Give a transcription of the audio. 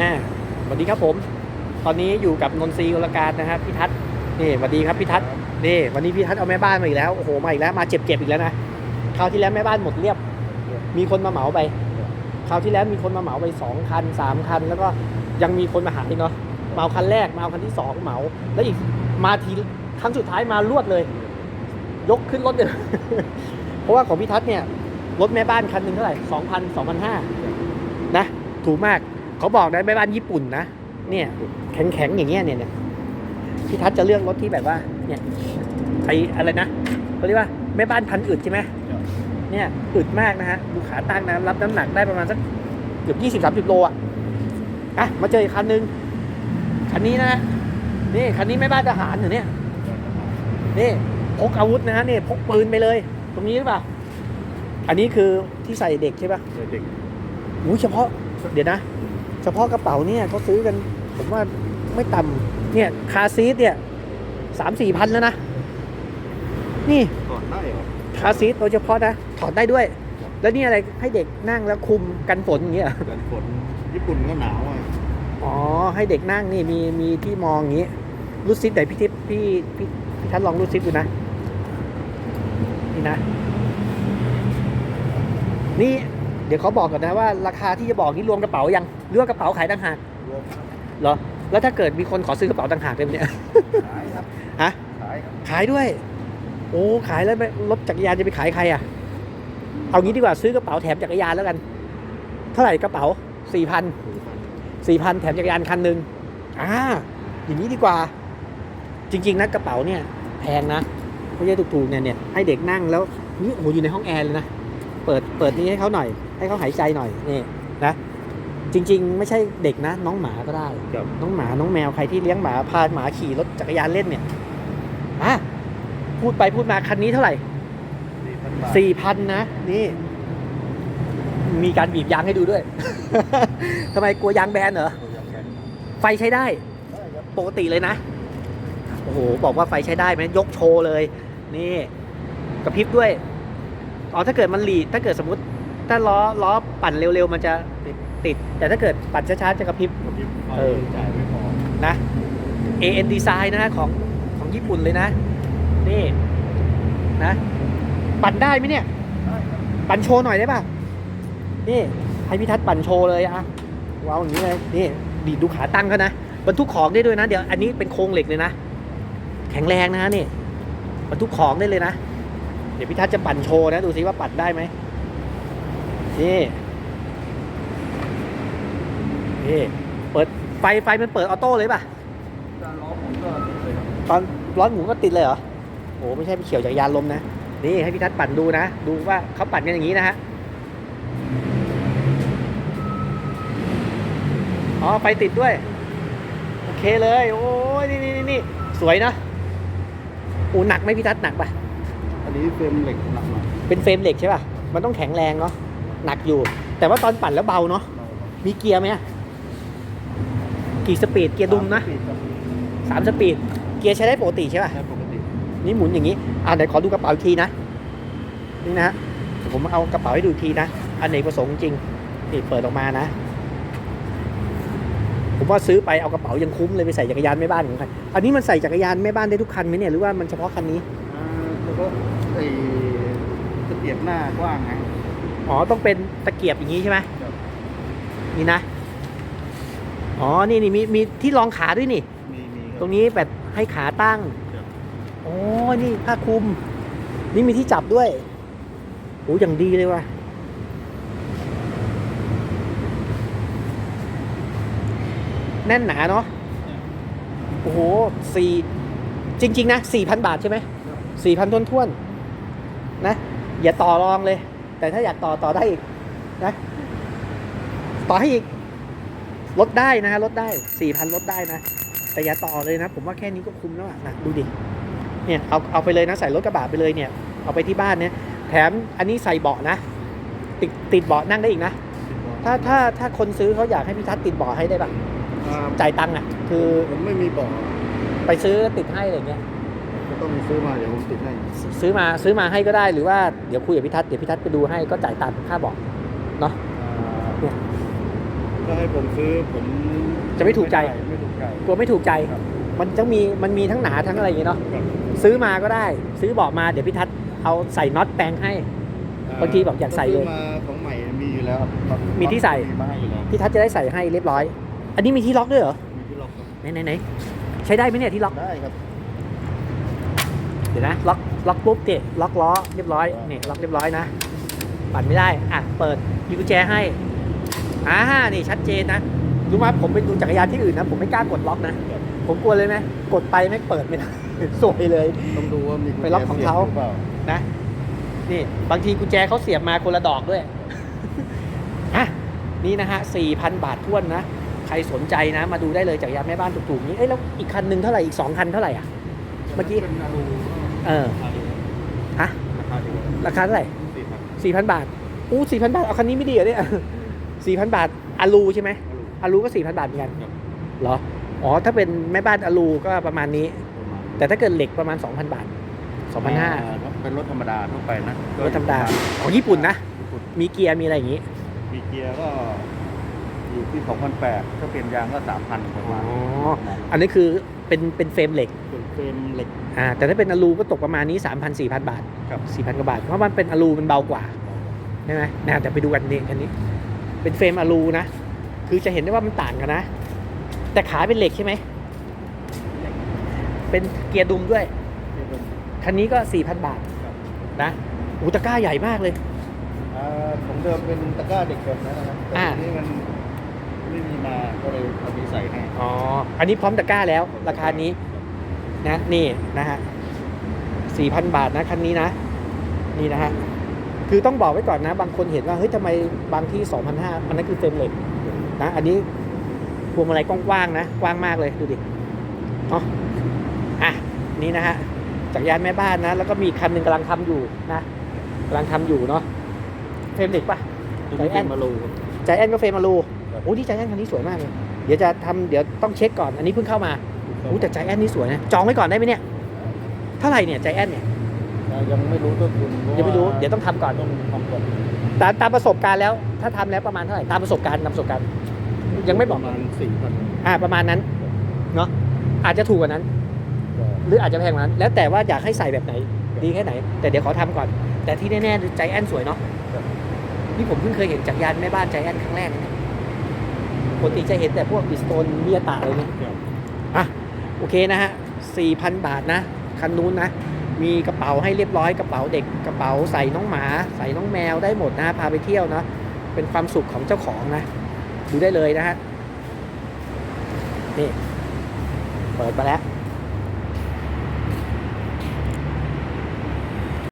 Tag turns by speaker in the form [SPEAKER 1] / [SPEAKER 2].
[SPEAKER 1] อ่าสวัสดีครับผม ตอนนี้อยู่กับนนทรีย์กลการนะครับพี่ทัศน์นี่สวัสดีครับพี่ทัศน์นี่วันนี้พี่ทัศน์เอาแม่บ้านมาอีกแล้วโอ้โหมาอีกแล้วมาเจ็บเก็บอีกแล้วนะคราวที่แล้วแม่บ้านหมดเรียบ มีคนมาเหมาไปคราวที่แล้วมีคนมาเหมาไปสองคันสามคัน แล้วก็ยังมีคนมาหาอีกเนาะมาเอาคันแรกมาเอาคันที่สองเหมา แล้วอีกมาทีครั้งสุดท้ายมารวดเลย ยกขึ้นรถเลยเพราะว่าของพี่ทัศน์เนี่ยรถแม่บ้านคันหนึ่งเท่าไหร่สองพันสองพันห้านะถูกมาก เขาบอกนะแม่บ้านญี่ปุ่นนะเนี่ย แข็งๆอย่างเงี้ยเนี่ยเนี่ยพี่ทัศน์จะเลือกรถที่แบบว่า เนี่ยไออะไรนะเขาเรียกว่าแม่บ้านพันอึดใช่ไหมเนี่ยอึดมากนะฮะดูขาตั้งนะรับน้ำหนักได้ประมาณสักเกือบยี่สิบสามสิบโลอะอะมาเจออีกคันหนึ่งคันนี้นะฮะนี่คันนี้แม่บ้านทหารเหรอเนี่ยนี่พกอาวุธนะฮะนี่พกปืนไปเลย ตรงนี้หรือเปล่าอันนี้คือที่ใส่เด็กใช่ปะ
[SPEAKER 2] เด็ก
[SPEAKER 1] อู้เฉพาะ เดี๋ยวนะ เฉพาะกระเป๋าเนี่ยเขาซื้อกัน ผมว่าไม่ต่ำเนี่ยคาร์ซีทเนี่ยสามสี่พันแล้วนะ นี่
[SPEAKER 2] ก่อนได้เหรอ
[SPEAKER 1] คาร์ซีทโดยเฉพาะนะถอดได้ด้วย แล้วนี่อะไรให้เด็กนั่งแล้วคุมกันฝนอย่างเงี้ยเหรอ
[SPEAKER 2] กันฝนญี่ปุ่นก็หนาวอะ
[SPEAKER 1] อ๋อให้เด็กนั่งนี่มีมีที่มองอย่างงี้รูดซิปไหนพี่ทิพย์พี่พี่พี่ทัศน์ลองรูดซิปดูนะนี่นะ นี่ เดี๋ยวเขาบอกก่อนนะว่าราคาที่จะบอกนี่รวมกระเป๋ายังหรือว่ากระเป๋าขายต่างหาก
[SPEAKER 2] รวม
[SPEAKER 1] เหรอแล้วถ้าเกิดมีคนขอซื้อกระเป๋าต่างหากเลยเนี่ย
[SPEAKER 2] ขายครับ
[SPEAKER 1] ฮะ
[SPEAKER 2] ขายครับ
[SPEAKER 1] ขายด้วย โอ้ขายแล้วไปรถจักรยานจะไปขายใครอะ เอางี้ดีกว่าซื้อกระเป๋าแถมจักรยานแล้วกัน เท่าไหร่กระเป๋าสี่พันสี่พันแถมจักรยานคันหนึ่งอ่าอย่างนี้ดีกว่า จริง ๆนะกระเป๋าเนี่ยแพงนะไม่ใช่ถูกๆเนี่ยเนี่ยให้เด็กนั่งแล้วนี่โอ้โหอยู่ในห้องแอร์เลยนะเปิดเปิดนี้ให้เขาหน่อย ให้เขาหายใจหน่อยนี่นะจริง ๆ ไม่ใช่เด็กนะ น้องหมาก็ได้
[SPEAKER 2] ครับ
[SPEAKER 1] น้องหมาน้องแมวใครที่เลี้ยงหมาพาหมาขี่รถจักรยานเล่นเนี่ยอะพูดไปพูดมาคันนี้เท่าไหร่
[SPEAKER 2] สี่พันบาท
[SPEAKER 1] สี่พันนะนี่ มีการบีบยางให้ดูด้วยทำไมกลัวยางแบนเหรอ
[SPEAKER 2] ตัวอย่างแข็ง
[SPEAKER 1] ไฟใช้ได้
[SPEAKER 2] ได้ครับ
[SPEAKER 1] ปกติเลยนะ โอ้โห บอกว่าไฟใช้ได้ไหมยกโชว์เลย นี่ กระพริบด้วย อ๋อถ้าเกิดมันหลีดถ้าเกิดสมมติถ้าล้อล้อปั่นเร็วๆ มันจะติดติดแต่ถ้าเกิดปั่นช้าๆจะกระพริบ
[SPEAKER 2] กระพริบไฟ
[SPEAKER 1] เออ
[SPEAKER 2] จ่ายไม่พอ
[SPEAKER 1] นะ AN Design นะฮะของของญี่ปุ่นเลยนะ นี่นะ ปั่นได้ไหมเนี่ย
[SPEAKER 2] ได้ครับ
[SPEAKER 1] ปั่นโชว์หน่อยได้ป่ะ นี่ให้พี่ทัศน์ปั่นโชว์เลยอะว้าวอย่างนี้เลยนี่ดีดดูขาตั้งเขานะบรรทุกของได้ด้วยนะ เดี๋ยวอันนี้เป็นโครงเหล็กเลยนะ แข็งแรงนะนี่บรรทุกของได้เลยนะเดี๋ยวพี่ทัศน์จะปั่นโชว์นะ ดูซิว่าปั่นได้ไหมนี่นี่เปิดไฟไฟมันเปิดออโต้เลยป่ะ
[SPEAKER 2] การล้อผมก็ติดเลย
[SPEAKER 1] ตอนร้อนหมุนก็ติดเลยเหรอโอ้ไม่ใช่ไปเขี่ยวจักยานลมนะ นี่ให้พี่ทัศน์ปั่นดูนะ ดูว่าเขาปั่นกันอย่างนี้นะฮะอ๋อไฟติดด้วย โอเคเลย โอ้ยนี่นี่นี่นี่สวยนะอ้หนักไหมพี่ทัศน์หนักปะ
[SPEAKER 2] อันนี้เฟรมเหล็กหนักหน่อย
[SPEAKER 1] เป็นเฟรมเหล็กใช่ปะมันต้องแข็งแรงเนาะ หนักอยู่ แต่ว่าตอนปั่นแล้วเบาเนาะ มีเกียร์ไหมอะกี่สปีด เกียร์ดุมนะ
[SPEAKER 2] สามสิบครับ
[SPEAKER 1] สามสปีด เกียร์ใช้ได้ปกติใช่ปะ
[SPEAKER 2] ใช้ปกติ
[SPEAKER 1] นี่หมุนอย่างนี้ อ่าเดี๋ยวขอดูกระเป๋าอีกทีนะ นี่นะฮะเดี๋ยวผมเอากระเป๋าให้ดูอีกทีนะ อันไหนประสงค์จริง นี่เปิดออกมานะ ผมว่าซื้อไปเอากระเป๋ายังคุ้มเลยไปใส่จักรยานแม่บ้านของใครอันนี้มันใส่จักรยานแม่บ้านได้ทุกคันไหมเนี่ย หรือว่ามันเฉพาะคันนี้
[SPEAKER 2] อ่าแล้ว ก็ไอ้ตะเกียบหน้ากว้างไง
[SPEAKER 1] อ๋อต้องเป็นตะเกียบอย่างนี้ใช่ไหม
[SPEAKER 2] ครับ
[SPEAKER 1] นี่นะ อ๋อ นี่นี่มีมีที่รองขาด้วยนี่
[SPEAKER 2] มีมีค
[SPEAKER 1] ต
[SPEAKER 2] รับ
[SPEAKER 1] รงนี้แบบให้ขาตั้ง
[SPEAKER 2] ครับ
[SPEAKER 1] โอ้นี่ผ้าคลุม นี่มีที่จับด้วยโอ้อย่างดีเลยว่ะแน่นหนาเนาะโอ้โหสี่จริง ๆ นะสี่พันบาทใช่ไหม สี่พันท้วนๆนะ อย่าต่อรองเลย แต่ถ้าอยากต่อต่อได้อีกนะ ต่อให้อีกลดได้นะฮะลดได้สี่พันลดได้นะ แต่อย่าต่อเลยนะ ผมว่าแค่นี้ก็คุ้มแล้วอะนะดูดิเนี่ยเอาเอาไปเลยนะใส่รถกระบะไปเลยเนี่ย เอาไปที่บ้านเนี่ยแถมอันนี้ใส่เบาะนะ ติดติดเบาะนั่งได้อีกนะ ถ้าถ้าถ้าคนซื้อเขาอยากให้พี่ทัศน์ติดเบาะให้ได้ปะ
[SPEAKER 2] อ่า
[SPEAKER 1] จ่ายตังค์อะ คือ
[SPEAKER 2] ผมไม่มีเบอก
[SPEAKER 1] ไปซื้อติดให้อะไรเงี้ย
[SPEAKER 2] ก็ ต้องซื้อมาเดี๋ยวผมติดให้
[SPEAKER 1] ซื้อมาซื้อมาให้ก็ได้หรือว่าเดี๋ยวคุยกับพี่ทัศน์เดี๋ยวพี่ทัศน์ไปดูให้ก็จ่ายตามค่าเบาะ
[SPEAKER 2] อ่า
[SPEAKER 1] เถ้า
[SPEAKER 2] ให้ผมซื้อผม
[SPEAKER 1] จะไม่ถูกใจ
[SPEAKER 2] ไม่ถูกใจ
[SPEAKER 1] กลัวไม่ถูกใจ
[SPEAKER 2] ครับ
[SPEAKER 1] มันต้องมีมันมีทั้งหนาทั้งอะไรอย่างเงี้ยเนาะ
[SPEAKER 2] ครับ
[SPEAKER 1] ซื้อมาก็ได้ ซื้อเบอกมาเดี๋ยวพี่ทัศน์เอาใส่น็อตแปลงให้ บางทีบอกอยากใส่เลย
[SPEAKER 2] ซื้มาของใหม่มีอยู่แล้วครับ
[SPEAKER 1] มีที่ใส่
[SPEAKER 2] มีมาให้อยู่แล้ว
[SPEAKER 1] พี่ทัศน์จะได้ใส่ให้เรียบร้อย อันนี้มีที่ล็อกด้วยเหรอ
[SPEAKER 2] มีที่ล็อกครับ
[SPEAKER 1] ไหนไหนไหนใช้ได้ไหมเนี่ยที่ล็อก
[SPEAKER 2] ได้ครับ
[SPEAKER 1] เดี๋ยวนะล็อกล็อกปุ๊บเตะล็อกล้อเรียบร้อยนี่ล็อกเรียบร้อยนะปั่นไม่ได้อะเปิดมีกุญแจให้อ่านี่ชัดเจนนะรู้ไหมผมไปดูจักรยานที่อื่นนะ ผมไม่กล้ากดล็อกนะ ผมกลัวเลยไหมกดไปไม่เปิดไม่ได้สวยเลย
[SPEAKER 2] ต้องดูว่ามีกุญแจ
[SPEAKER 1] ไปล็อกของเขา
[SPEAKER 2] สียบหรือปล่
[SPEAKER 1] นะ นี่บางทีกุญแจเขาเสียบมาคนละดอกด้วยอะนี่นะฮะ4,000บาทท้วนนะใครสนใจนะมาดูได้เลยจักรยานแม่บ้านถูกๆนี้ เอ้ยแล้วอีกคันหนึ่งเท่าไหร่อีก2คันเท่าไหร่อะ เมื่อกี้
[SPEAKER 2] เป็นนารู
[SPEAKER 1] เออ
[SPEAKER 2] ราคาดี
[SPEAKER 1] ฮะ
[SPEAKER 2] ราคาดี
[SPEAKER 1] ราคาเท่าไหร่
[SPEAKER 2] สี่พัน
[SPEAKER 1] 4,000บาทอู้4,000บาท เอาคันนี้ไม่ดีเหรอเนี่ย4,000บาทอาลูใช่ไหมอาลูก็4,000บาทเหมือนกัน
[SPEAKER 2] ครับ
[SPEAKER 1] เหรออ๋อถ้าเป็นแม่บ้านอาลูก็ประมาณนี้
[SPEAKER 2] ประมาณ
[SPEAKER 1] แต่ถ้าเกิดเหล็กประมาณ2,000บาท2,500
[SPEAKER 2] อ่าเป็นรถธรรมดาทั่วไปนะ
[SPEAKER 1] รถธรรมดาของญี่ปุ่นนะ
[SPEAKER 2] ญี่ปุ่น
[SPEAKER 1] มีเกียร์มีอะไรอย่างนี้
[SPEAKER 2] มีเกียร์ก็อยู่ที่2,800ถ้าเปลี่ยนยางก็3,000ประมาณ
[SPEAKER 1] อ๋ออันนี้คือเป็นเป็นเฟรมเหล็ก
[SPEAKER 2] เป็นเฟรมเหล็ก
[SPEAKER 1] อ่าแต่ถ้าเป็นอลูก็ตกประมาณนี้ 3,000 4,000 บาท
[SPEAKER 2] ครับ
[SPEAKER 1] 4,000กว่าบาท เพราะมันเป็นอลูมันเบากว่าใช่ไหมนะแต่ไปดูกันนี่อันนี้ เป็นเฟรมอลูนะ คือจะเห็นได้ว่ามันต่างกันนะ แต่ขาเป็นเหล็กใช่ไหม เป็นเกียร์ดุมด้วย คันนี้ก็ 4,000 บาท
[SPEAKER 2] ครับ
[SPEAKER 1] นะอูตะกร้าใหญ่มากเลย
[SPEAKER 2] อ่าของเดิมเป็นตะกร้าเด็กแบบนั้นนะครับแต่
[SPEAKER 1] อ่า
[SPEAKER 2] ทีนี้มันไม่มีมาก็เลยเอาไปใส่ให้
[SPEAKER 1] อ๋อ อันนี้พร้อมตะกร้าแล้วราคานี้ นะนี่นะฮะ4,000บาทนะคันนี้นะ นี่นะฮะคือต้องบอกไว้ก่อนนะ บางคนเห็นว่าเฮ้ยทำไมบางที่2,500มันนั่นคือเฟรมเหล็กนะ อันนี้พวงมาลัยกว้างๆนะ กว้างมากเลยดูดิเนาะอะนี่นะฮะจักรยานแม่บ้านนะ แล้วก็มีอีกคันหนึ่งกำลังทำอยู่นะกำลังทำอยู่เนาะเฟรมเหล็กปะ
[SPEAKER 2] ตัวนี้เป็นมาลู
[SPEAKER 1] ใจแอนก็เฟรมมารู
[SPEAKER 2] ครับ
[SPEAKER 1] โอ้ที่ใจแอนคันนี้สวยมากเลยเดี๋ยวจะทำเดี๋ยวต้องเช็คก่อน อันนี้เพิ่งเข้ามาโอ้แต่ใจแอนนี่สวยนะ จองไว้ก่อนได้ไหมเนี่ย เท่าไหร่เนี่ยใจแอนเนี่ย
[SPEAKER 2] ยังไม่รู้ต้นทุนเพาะ
[SPEAKER 1] ยังไม่รู้
[SPEAKER 2] ว่า
[SPEAKER 1] เดี๋ยวต้องทำก่อน
[SPEAKER 2] ต้องทำก่อน
[SPEAKER 1] ตามตามประสบการณ์แล้ว ถ้าทำแล้วประมาณเท่าไหร่ ตามประสบการณ์ตามประสบการณ์ ยังไม่บอก
[SPEAKER 2] ประมาณสี่พัน
[SPEAKER 1] อ่า ประมาณนั้น เนาะ อาจจะถูกกว่านั้น หรืออาจจะแพงกว่านั้น แล้วแต่ว่าอยากให้ใส่แบบไหน ดีแค่ไหน แต่เดี๋ยวขอทำก่อน แต่ที่แน่ๆใจแอนสวยเนาะ นี่ผมเพิ่งเคยเห็นจักรยานแม่บ้านใจแอนครั้งแรกนะเนี่ยปกติจะเห็นแต่พวกบิสโตนเมียตาอะไรเนี่ย อะ โอเคนะฮะ4,000 บาทนะ คันนู้นนะ มีกระเป๋าให้เรียบร้อยกระเป๋าเด็กกระเป๋าใส่น้องหมา ใส่น้องแมวได้หมดนะพาไปเที่ยวนะเป็นความสุขของเจ้าของนะ ดูได้เลยนะฮะนี่เปิดมาแล้ว